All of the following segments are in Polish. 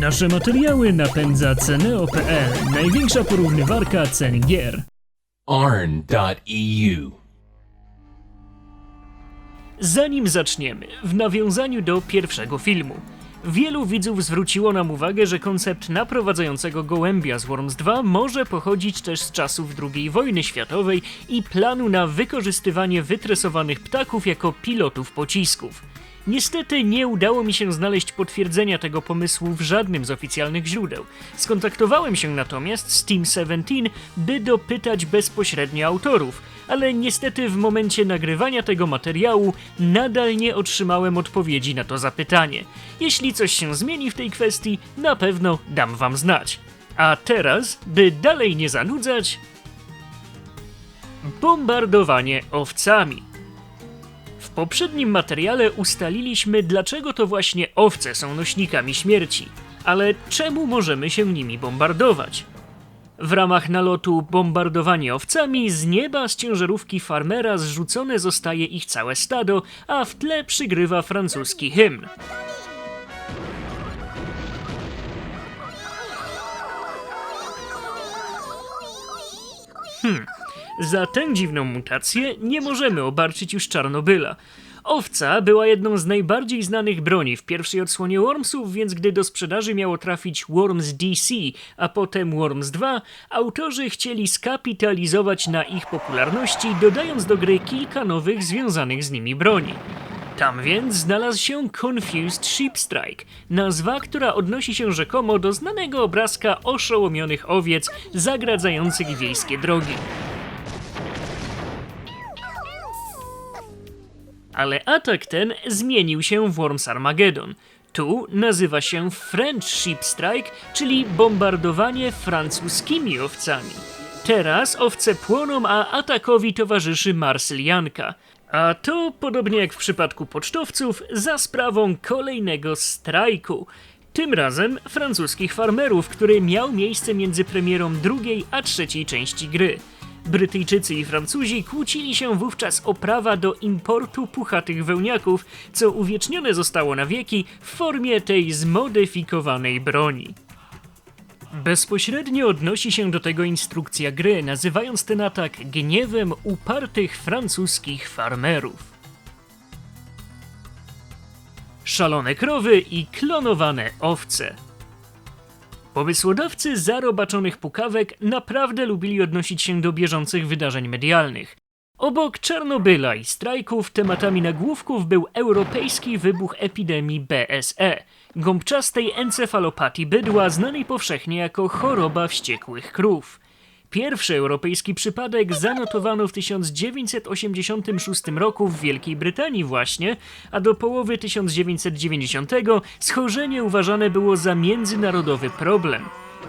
Nasze materiały napędza Ceneo.pl, największa porównywarka cen gier. arn.eu. Zanim zaczniemy, w nawiązaniu do pierwszego filmu. Wielu widzów zwróciło nam uwagę, że koncept naprowadzającego gołębia z Worms 2 może pochodzić też z czasów II wojny światowej i planu na wykorzystywanie wytresowanych ptaków jako pilotów pocisków. Niestety nie udało mi się znaleźć potwierdzenia tego pomysłu w żadnym z oficjalnych źródeł. Skontaktowałem się natomiast z Team 17, by dopytać bezpośrednio autorów, ale niestety w momencie nagrywania tego materiału nadal nie otrzymałem odpowiedzi na to zapytanie. Jeśli coś się zmieni w tej kwestii, na pewno dam wam znać. A teraz, by dalej nie zanudzać, bombardowanie owcami. Poprzednim materiale ustaliliśmy, dlaczego to właśnie owce są nośnikami śmierci, ale czemu możemy się nimi bombardować? W ramach nalotu bombardowanie owcami z nieba z ciężarówki farmera zrzucone zostaje ich całe stado, a w tle przygrywa francuski hymn. Hmm, za tę dziwną mutację nie możemy obarczyć już Czarnobyla. Owca była jedną z najbardziej znanych broni w pierwszej odsłonie Wormsów, więc gdy do sprzedaży miało trafić Worms DC, a potem Worms 2, autorzy chcieli skapitalizować na ich popularności, dodając do gry kilka nowych związanych z nimi broni. Tam więc znalazł się Confused Sheep Strike, nazwa, która odnosi się rzekomo do znanego obrazka oszołomionych owiec zagradzających wiejskie drogi. Ale atak ten zmienił się w Worms Armageddon. Tu nazywa się French Sheep Strike, czyli bombardowanie francuskimi owcami. Teraz owce płoną, a atakowi towarzyszy Marsylianka. A to, podobnie jak w przypadku pocztowców, za sprawą kolejnego strajku. Tym razem francuskich farmerów, który miał miejsce między premierą drugiej a trzeciej części gry. Brytyjczycy i Francuzi kłócili się wówczas o prawa do importu puchatych wełniaków, co uwiecznione zostało na wieki w formie tej zmodyfikowanej broni. Bezpośrednio odnosi się do tego instrukcja gry, nazywając ten atak gniewem upartych francuskich farmerów. Szalone krowy i klonowane owce. Pomysłodawcy zarobaczonych pukawek naprawdę lubili odnosić się do bieżących wydarzeń medialnych. Obok Czarnobyla i strajków tematami nagłówków był europejski wybuch epidemii BSE, gąbczastej encefalopatii bydła znanej powszechnie jako choroba wściekłych krów. Pierwszy europejski przypadek zanotowano w 1986 roku w Wielkiej Brytanii właśnie, a do połowy 1990 schorzenie uważane było za międzynarodowy problem.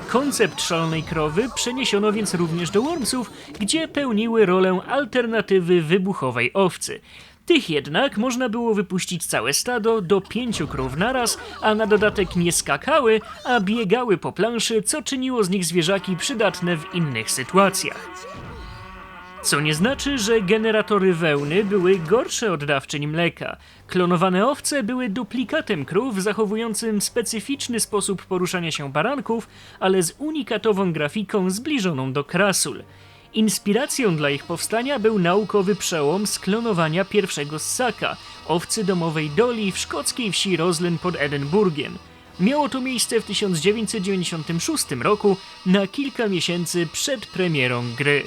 Koncept szalonej krowy przeniesiono więc również do Wormsów, gdzie pełniły rolę alternatywy wybuchowej owcy. Tych jednak można było wypuścić całe stado do pięciu krów naraz, a na dodatek nie skakały, a biegały po planszy, co czyniło z nich zwierzaki przydatne w innych sytuacjach. Co nie znaczy, że generatory wełny były gorsze od dawczyń mleka. Klonowane owce były duplikatem krów zachowującym specyficzny sposób poruszania się baranków, ale z unikatową grafiką zbliżoną do krasul. Inspiracją dla ich powstania był naukowy przełom z klonowania pierwszego ssaka, owcy domowej Doli w szkockiej wsi Roslyn pod Edynburgiem. Miało to miejsce w 1996 roku, na kilka miesięcy przed premierą gry.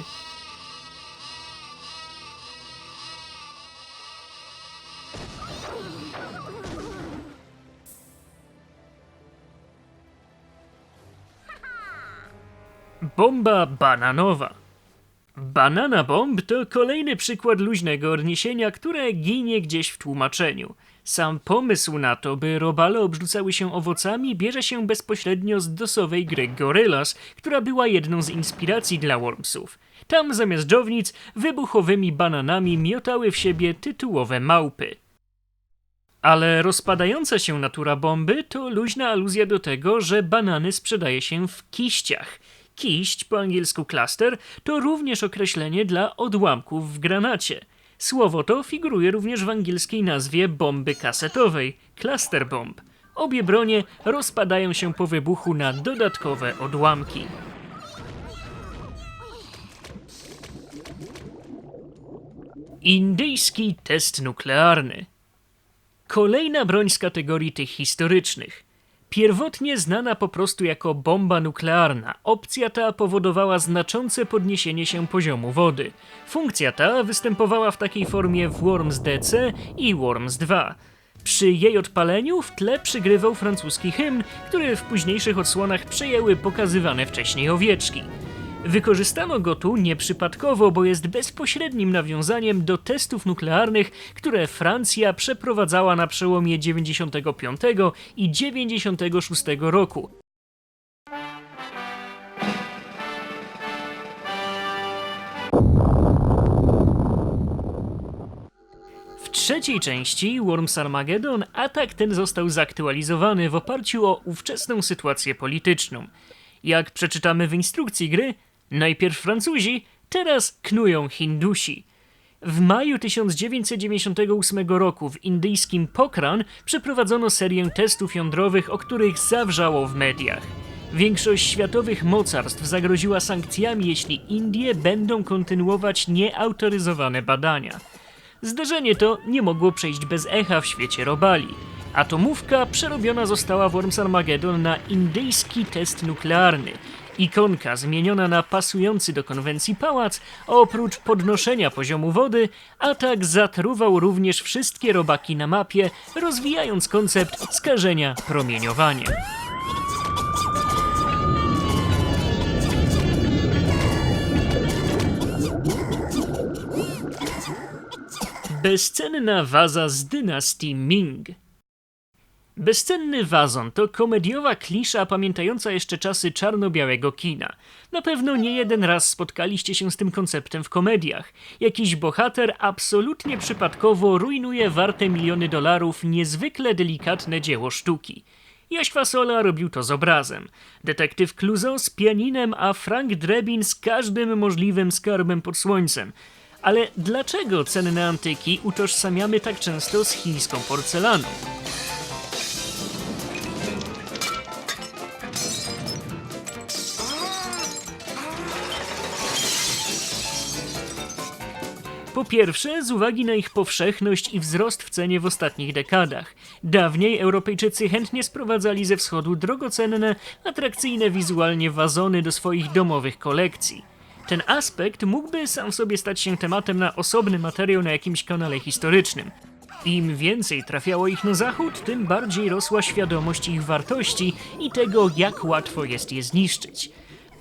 Bomba bananowa. Banana Bomb to kolejny przykład luźnego odniesienia, które ginie gdzieś w tłumaczeniu. Sam pomysł na to, by robale obrzucały się owocami, bierze się bezpośrednio z dosowej gry Gorillaz, która była jedną z inspiracji dla Wormsów. Tam zamiast dżownic wybuchowymi bananami miotały w siebie tytułowe małpy. Ale rozpadająca się natura bomby to luźna aluzja do tego, że banany sprzedaje się w kiściach – Kiść, po angielsku cluster, to również określenie dla odłamków w granacie. Słowo to figuruje również w angielskiej nazwie bomby kasetowej cluster bomb. obie bronie rozpadają się po wybuchu na dodatkowe odłamki. Indyjski test nuklearny. Kolejna broń z kategorii tych historycznych. Pierwotnie znana po prostu jako bomba nuklearna, opcja ta powodowała znaczące podniesienie się poziomu wody. Funkcja ta występowała w takiej formie w Worms DC i Worms 2. Przy jej odpaleniu w tle przygrywał francuski hymn, który w późniejszych odsłonach przejęły pokazywane wcześniej owieczki. Wykorzystano go tu nieprzypadkowo, bo jest bezpośrednim nawiązaniem do testów nuklearnych, które Francja przeprowadzała na przełomie 95 i 96 roku. W trzeciej części Worms Armageddon atak ten został zaktualizowany w oparciu o ówczesną sytuację polityczną. Jak przeczytamy w instrukcji gry, najpierw Francuzi, teraz knują Hindusi. W maju 1998 roku w indyjskim Pokhran przeprowadzono serię testów jądrowych, o których zawrzało w mediach. Większość światowych mocarstw zagroziła sankcjami, jeśli Indie będą kontynuować nieautoryzowane badania. Zdarzenie to nie mogło przejść bez echa w świecie robali. Atomówka przerobiona została w Worms Armageddon na indyjski test nuklearny. Ikonka zmieniona na pasujący do konwencji pałac, a oprócz podnoszenia poziomu wody, atak zatruwał również wszystkie robaki na mapie, rozwijając koncept skażenia promieniowaniem. Bezcenna waza z dynastii Ming. Bezcenny wazon to komediowa klisza pamiętająca jeszcze czasy czarno-białego kina. Na pewno nie jeden raz spotkaliście się z tym konceptem w komediach. Jakiś bohater absolutnie przypadkowo rujnuje warte miliony dolarów niezwykle delikatne dzieło sztuki. Jaś Fasola robił to z obrazem. Detektyw Clouseau z pianinem, a Frank Drebin z każdym możliwym skarbem pod słońcem. Ale dlaczego cenne antyki utożsamiamy tak często z chińską porcelaną? Po pierwsze, z uwagi na ich powszechność i wzrost w cenie w ostatnich dekadach. Dawniej Europejczycy chętnie sprowadzali ze wschodu drogocenne, atrakcyjne wizualnie wazony do swoich domowych kolekcji. Ten aspekt mógłby sam w sobie stać się tematem na osobny materiał na jakimś kanale historycznym. Im więcej trafiało ich na zachód, tym bardziej rosła świadomość ich wartości i tego, jak łatwo jest je zniszczyć.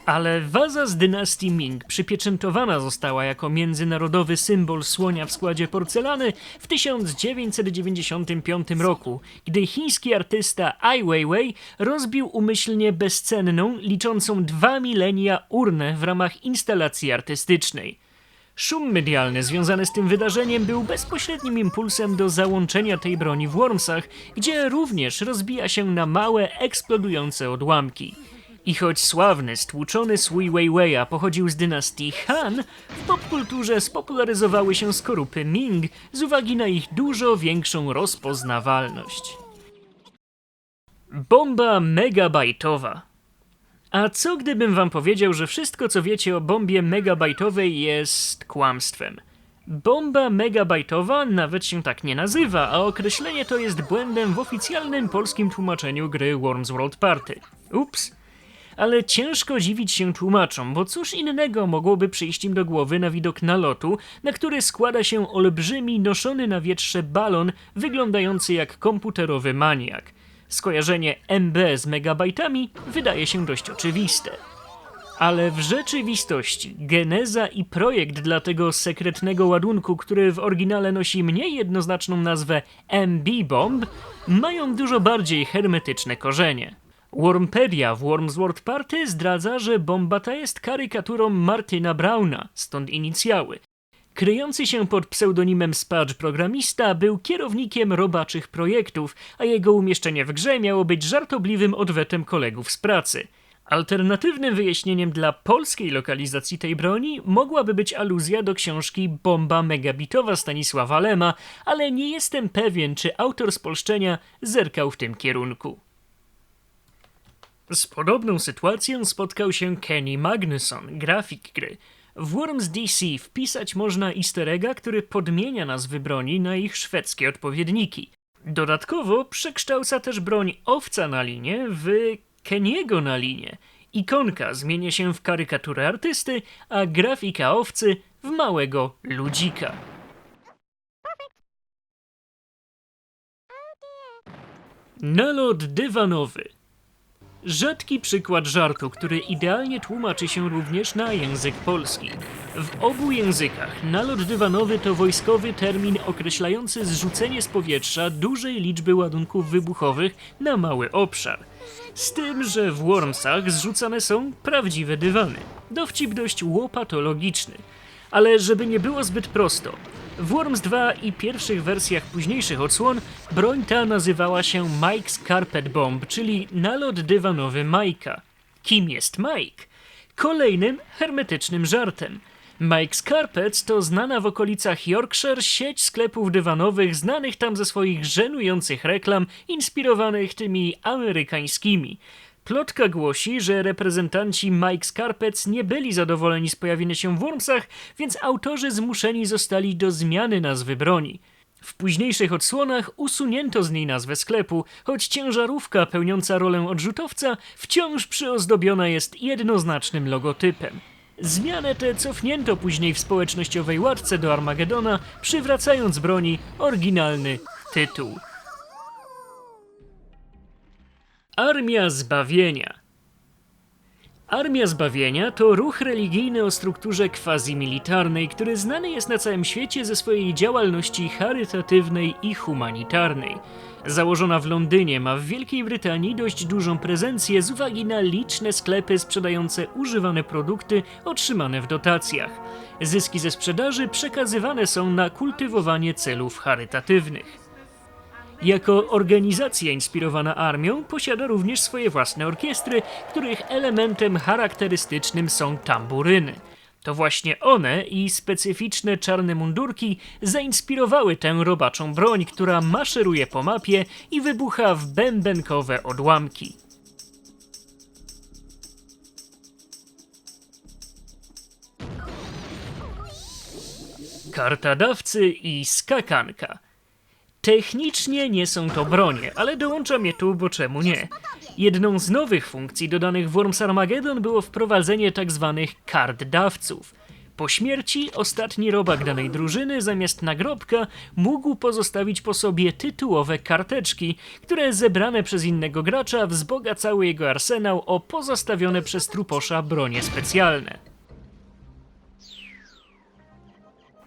Ale waza z dynastii Ming przypieczętowana została jako międzynarodowy symbol słonia w składzie porcelany w 1995 roku, gdy chiński artysta Ai Weiwei rozbił umyślnie bezcenną, liczącą dwa milenia urnę w ramach instalacji artystycznej. Szum medialny związany z tym wydarzeniem był bezpośrednim impulsem do załączenia tej broni w Wormsach, gdzie również rozbija się na małe, eksplodujące odłamki. I choć sławny, stłuczony Sui Weiwei'a pochodził z dynastii Han, w popkulturze spopularyzowały się skorupy Ming z uwagi na ich dużo większą rozpoznawalność. Bomba megabajtowa. A co gdybym wam powiedział, że wszystko co wiecie o bombie megabajtowej jest kłamstwem? Bomba megabajtowa nawet się tak nie nazywa, a określenie to jest błędem w oficjalnym polskim tłumaczeniu gry Worms World Party. Ups. Ale ciężko dziwić się tłumaczom, bo cóż innego mogłoby przyjść im do głowy na widok nalotu, na który składa się olbrzymi, noszony na wietrze balon wyglądający jak komputerowy maniak. Skojarzenie MB z megabajtami wydaje się dość oczywiste. Ale w rzeczywistości geneza i projekt dla tego sekretnego ładunku, który w oryginale nosi mniej jednoznaczną nazwę MB Bomb, mają dużo bardziej hermetyczne korzenie. Wormpedia w Worms World Party zdradza, że bomba ta jest karykaturą Martina Brauna, stąd inicjały. Kryjący się pod pseudonimem Spadge programista był kierownikiem robaczych projektów, a jego umieszczenie w grze miało być żartobliwym odwetem kolegów z pracy. Alternatywnym wyjaśnieniem dla polskiej lokalizacji tej broni mogłaby być aluzja do książki Bomba megabitowa Stanisława Lema, ale nie jestem pewien, czy autor spolszczenia zerkał w tym kierunku. Z podobną sytuacją spotkał się Kenny Magnusson, grafik gry. W Worms DC wpisać można easter egga, który podmienia nazwy broni na ich szwedzkie odpowiedniki. Dodatkowo przekształca też broń owca na linie w Keniego na linie. Ikonka zmienia się w karykaturę artysty, a grafika owcy w małego ludzika. Nalot dywanowy. Rzadki przykład żartu, który idealnie tłumaczy się również na język polski. W obu językach nalot dywanowy to wojskowy termin określający zrzucenie z powietrza dużej liczby ładunków wybuchowych na mały obszar. Z tym, że w Wormsach zrzucane są prawdziwe dywany. Dowcip dość łopatologiczny. Ale żeby nie było zbyt prosto, w Worms 2 i pierwszych wersjach późniejszych odsłon broń ta nazywała się Mike's Carpet Bomb, czyli nalot dywanowy Majka. Kim jest Mike? Kolejnym hermetycznym żartem. Mike's Carpets to znana w okolicach Yorkshire sieć sklepów dywanowych znanych tam ze swoich żenujących reklam inspirowanych tymi amerykańskimi. Plotka głosi, że reprezentanci Mike's Carpets nie byli zadowoleni z pojawienia się w Wormsach, więc autorzy zmuszeni zostali do zmiany nazwy broni. W późniejszych odsłonach usunięto z niej nazwę sklepu, choć ciężarówka pełniąca rolę odrzutowca wciąż przyozdobiona jest jednoznacznym logotypem. Zmianę tę cofnięto później w społecznościowej łatce do Armagedona, przywracając broni oryginalny tytuł. Armia Zbawienia Armia Zbawienia to ruch religijny o strukturze quasi-militarnej, który znany jest na całym świecie ze swojej działalności charytatywnej i humanitarnej. Założona w Londynie, ma w Wielkiej Brytanii dość dużą prezencję z uwagi na liczne sklepy sprzedające używane produkty otrzymane w dotacjach. Zyski ze sprzedaży przekazywane są na kultywowanie celów charytatywnych. Jako organizacja inspirowana armią posiada również swoje własne orkiestry, których elementem charakterystycznym są tamburyny. To właśnie one i specyficzne czarne mundurki zainspirowały tę robaczą broń, która maszeruje po mapie i wybucha w bębenkowe odłamki. Karta dawcy i skakanka. Technicznie nie są to bronie, ale dołączam je tu, bo czemu nie? Jedną z nowych funkcji dodanych w Worms Armageddon było wprowadzenie tzw. kart dawców. Po śmierci ostatni robak danej drużyny zamiast nagrobka mógł pozostawić po sobie tytułowe karteczki, które zebrane przez innego gracza wzbogacały jego arsenał o pozostawione przez truposza bronie specjalne.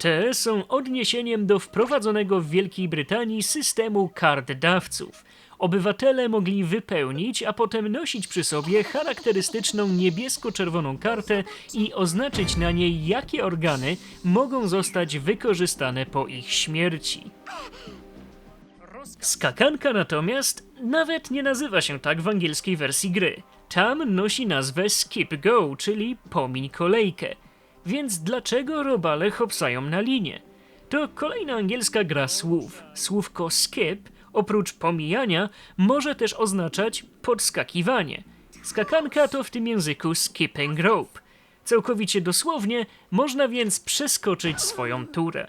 Te są odniesieniem do wprowadzonego w Wielkiej Brytanii systemu kart dawców. Obywatele mogli wypełnić, a potem nosić przy sobie charakterystyczną niebiesko-czerwoną kartę i oznaczyć na niej, jakie organy mogą zostać wykorzystane po ich śmierci. Skakanka natomiast nawet nie nazywa się tak w angielskiej wersji gry. Tam nosi nazwę Skip Go, czyli pomiń kolejkę. Więc dlaczego robale hopsają na linie? To kolejna angielska gra słów. Słówko skip, oprócz pomijania, może też oznaczać podskakiwanie. Skakanka to w tym języku skipping rope. Całkowicie dosłownie można więc przeskoczyć swoją turę.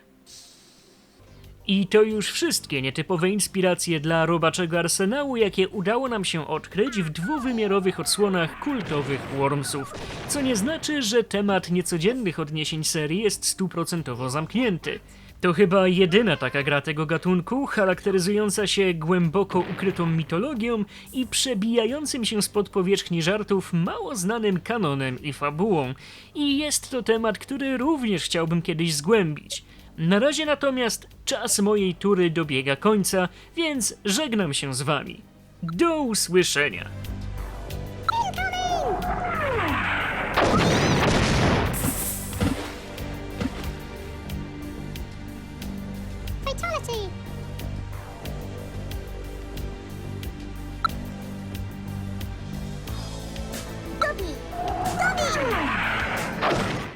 I to już wszystkie nietypowe inspiracje dla robaczego arsenału, jakie udało nam się odkryć w dwuwymiarowych odsłonach kultowych Wormsów. Co nie znaczy, że temat niecodziennych odniesień serii jest stuprocentowo zamknięty. To chyba jedyna taka gra tego gatunku, charakteryzująca się głęboko ukrytą mitologią i przebijającym się spod powierzchni żartów mało znanym kanonem i fabułą. I jest to temat, który również chciałbym kiedyś zgłębić. Na razie natomiast czas mojej tury dobiega końca, więc żegnam się z wami. Do usłyszenia.